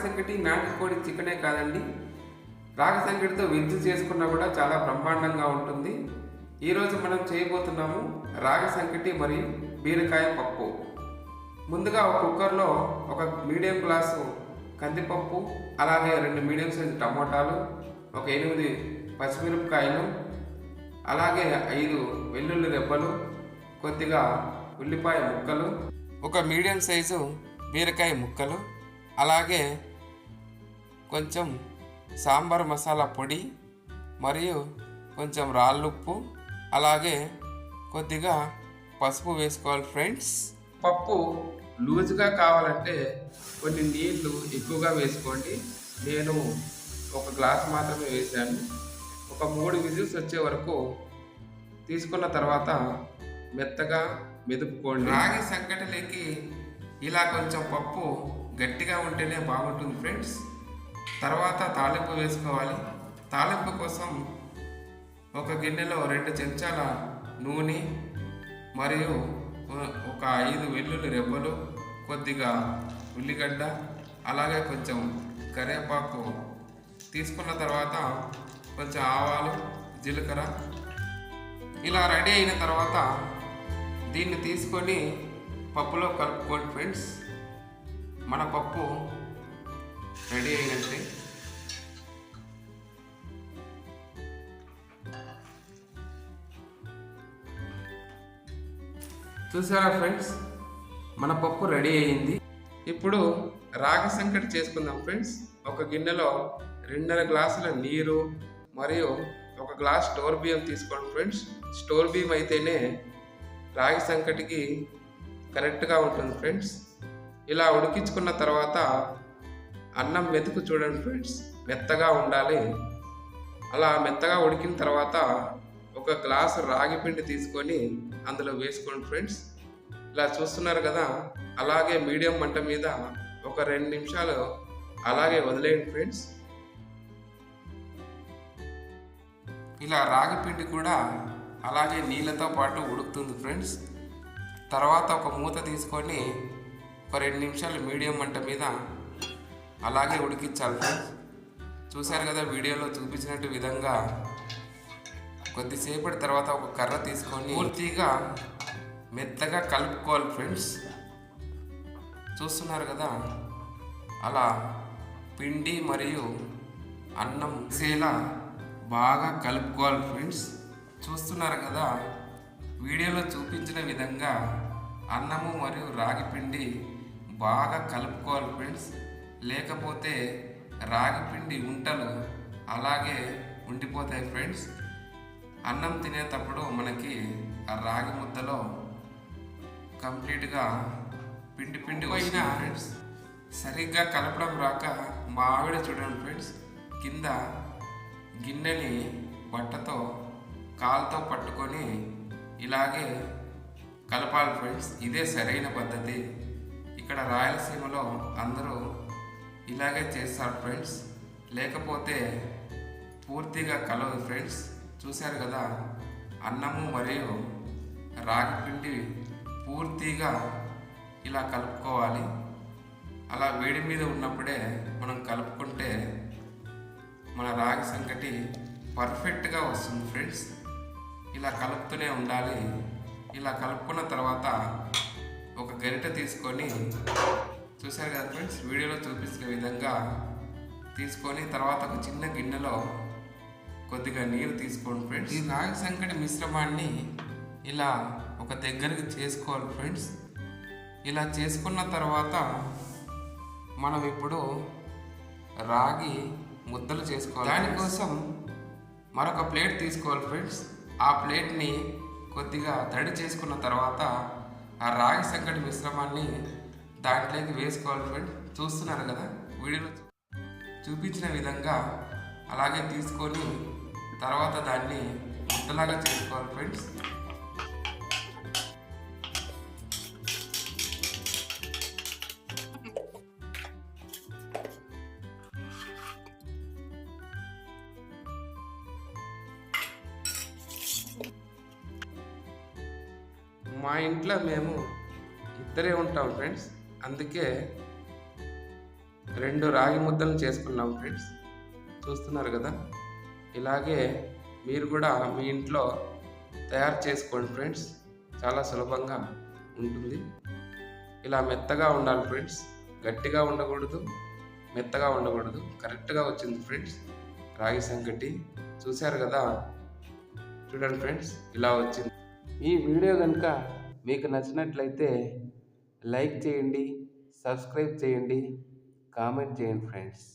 Friends నాటు కోడి నాటుకోడి చికెనే కాదండి. రాగి సంకటితో వెజ్ చేసుకున్నా కూడా చాలా బ్రహ్మాండంగా ఉంటుంది. ఈరోజు మనం చేయబోతున్నాము రాగి మరియు బీరకాయ పప్పు. ముందుగా ఒక కుక్కర్లో ఒక మీడియం గ్లాసు కందిపప్పు అలాగే రెండు మీడియం సైజు టమోటాలు ఒక ఎనిమిది పచ్చిమిరపకాయలు అలాగే ఐదు వెల్లుల్లి రెబ్బలు కొద్దిగా ఉల్లిపాయ ముక్కలు ఒక మీడియం సైజు బీరకాయ ముక్కలు అలాగే కొంచెం సాంబార్ మసాలా పొడి మరియు కొంచెం రాళ్ళుప్పు అలాగే కొద్దిగా పసుపు వేసుకోవాలి ఫ్రెండ్స్. పప్పు లూజ్గా కావాలంటే కొన్ని నీళ్ళు ఎక్కువగా వేసుకోండి. నేను ఒక గ్లాస్ మాత్రమే వేశాను. ఒక మూడు విజిల్స్ వచ్చే వరకు తీసుకున్న తర్వాత మెత్తగా మెదుపుకోండి. రాగి సంకటలేకి ఇలా కొంచెం పప్పు గట్టిగా ఉంటేనే బాగుంటుంది ఫ్రెండ్స్. తర్వాత తాలింపు వేసుకోవాలి. తాలింపు కోసం ఒక గిన్నెలో రెండు చెంచాల నూనె మరియు ఒక ఐదు వెల్లుల్లి రెబ్బలు కొద్దిగా ఉల్లిగడ్డ అలాగే కొంచెం కరివేపాకు తీసుకున్న తర్వాత కొంచెం ఆవాలు జీలకర్ర ఇలా రెడీ అయిన తర్వాత దీన్ని తీసుకొని పప్పులో కలుపుకోండి ఫ్రెండ్స్. మన పప్పు రెడీ అయినట్టే. చూసారా ఫ్రెండ్స్? మన పప్పు రెడీ అయ్యింది. ఇప్పుడు రాగి సంకటి చేసుకుందాం ఫ్రెండ్స్. ఒక గిన్నెలో రెండున్నర గ్లాసుల నీరు మరియు ఒక గ్లాస్ స్టోర్ బియ్యం తీసుకోండి ఫ్రెండ్స్. స్టోర్ బియ్యం అయితేనే రాగి సంకటికి కరెక్ట్గా ఉంటుంది ఫ్రెండ్స్. ఇలా ఉడికించుకున్న తర్వాత అన్నం మెతుకు చూడండి ఫ్రెండ్స్. మెత్తగా ఉండాలి. అలా మెత్తగా ఉడికిన తర్వాత ఒక గ్లాసు రాగి పిండి తీసుకొని అందులో వేసుకోండి ఫ్రెండ్స్. ఇలా చూస్తున్నారు కదా అలాగే మీడియం మంట మీద ఒక రెండు నిమిషాలు అలాగే వదిలేయండి ఫ్రెండ్స్. ఇలా రాగి పిండి కూడా అలాగే నీళ్ళతో పాటు ఉడుకుతుంది ఫ్రెండ్స్. తర్వాత ఒక మూత తీసుకొని ఒక రెండు నిమిషాలు మీడియం మంట మీద అలాగే ఉడికించాలి ఫ్రెండ్స్ చూశారు కదా వీడియోలో చూపించినట్టు విధంగా కొద్దిసేపటి తర్వాత ఒక కర్ర తీసుకొని పూర్తిగా మెత్తగా కలుపుకోవాలి ఫ్రెండ్స్ చూస్తున్నారు కదా? అలా పిండి మరియు అన్నం సేలా బాగా కలుపుకోవాలి ఫ్రెండ్స్ చూస్తున్నారు కదా? వీడియోలో చూపించిన విధంగా అన్నము మరియు రాగి పిండి బాగా కలుపుకోవాలి ఫ్రెండ్స్. లేకపోతే రాగి పిండి ఉంటలు అలాగే ఉండిపోతాయి ఫ్రెండ్స్. అన్నం తినేటప్పుడు మనకి ఆ రాగి ముద్దలో కంప్లీట్గా పిండి పిండి పోయినా ఫ్రెండ్స్. సరిగ్గా కలపడం రాక మా ఆవిడ చూడండి ఫ్రెండ్స్. కింద గిన్నెని బట్టతో కాలుతో పట్టుకొని ఇలాగే కలపాలి ఫ్రెండ్స్. ఇదే సరైన పద్ధతి. ఇక్కడ రాయలసీమలో అందరూ ఇలాగే చేస్తారు ఫ్రెండ్స్ లేకపోతే పూర్తిగా కలవదు ఫ్రెండ్స్ చూశారు కదా అన్నము మరియు రాగి పిండి పూర్తిగా ఇలా కలుపుకోవాలి. అలా వేడి మీద ఉన్నప్పుడే మనం కలుపుకుంటే మన రాగి సంకటి పర్ఫెక్ట్గా వస్తుంది ఫ్రెండ్స్ ఇలా కలుపుతూనే ఉండాలి. ఇలా కలుపుకున్న తర్వాత ఒక గరిటె తీసుకొని చూశారు కదా ఫ్రెండ్స్ వీడియోలో చూపించిన విధంగా తీసుకొని తర్వాత ఒక చిన్న గిన్నెలో కొద్దిగా నీరు తీసుకోండి ఫ్రెండ్స్ ఈ రాగి సంకటి మిశ్రమాన్ని ఇలా ఒక దగ్గరికి చేసుకోవాలి ఫ్రెండ్స్ ఇలా చేసుకున్న తర్వాత మనం ఇప్పుడు రాగి ముద్దలు చేసుకోవాలి దానికోసం మరొక ప్లేట్ తీసుకోవాలి ఫ్రెండ్స్ ఆ ప్లేట్ని కొద్దిగా తడి చేసుకున్న తర్వాత ఆ రాగి సంకటి మిశ్రమాన్ని దాంట్లోకి వేసుకోవాలి ఫ్రెండ్స్ చూస్తున్నారు కదా. వీడియోలో చూపించిన విధంగా అలాగే తీసుకొని తర్వాత దాన్ని ముద్దలాగా చేసుకోవాలి ఫ్రెండ్స్. మా ఇంట్లో మేము ఇద్దరే ఉంటాం ఫ్రెండ్స్. అందుకే రెండు రాగి ముద్దలను చేసుకున్నాం ఫ్రెండ్స్. చూస్తున్నారు కదా? ఇలాగే మీరు కూడా మీ ఇంట్లో తయారు చేసుకోండి ఫ్రెండ్స్. చాలా సులభంగా ఉంటుంది. ఇలా మెత్తగా ఉండాలి ఫ్రెండ్స్. గట్టిగా ఉండకూడదు మెత్తగా ఉండకూడదు. కరెక్ట్గా వచ్చింది ఫ్రెండ్స్. రాగి సంగటి చూశారు కదా? చూడండి ఫ్రెండ్స్ ఇలా వచ్చింది. ఈ వీడియో కనుక మీకు నచ్చినట్లయితే లైక్ చేయండి సబ్స్క్రైబ్ చేయండి కామెంట్ చేయండి ఫ్రెండ్స్.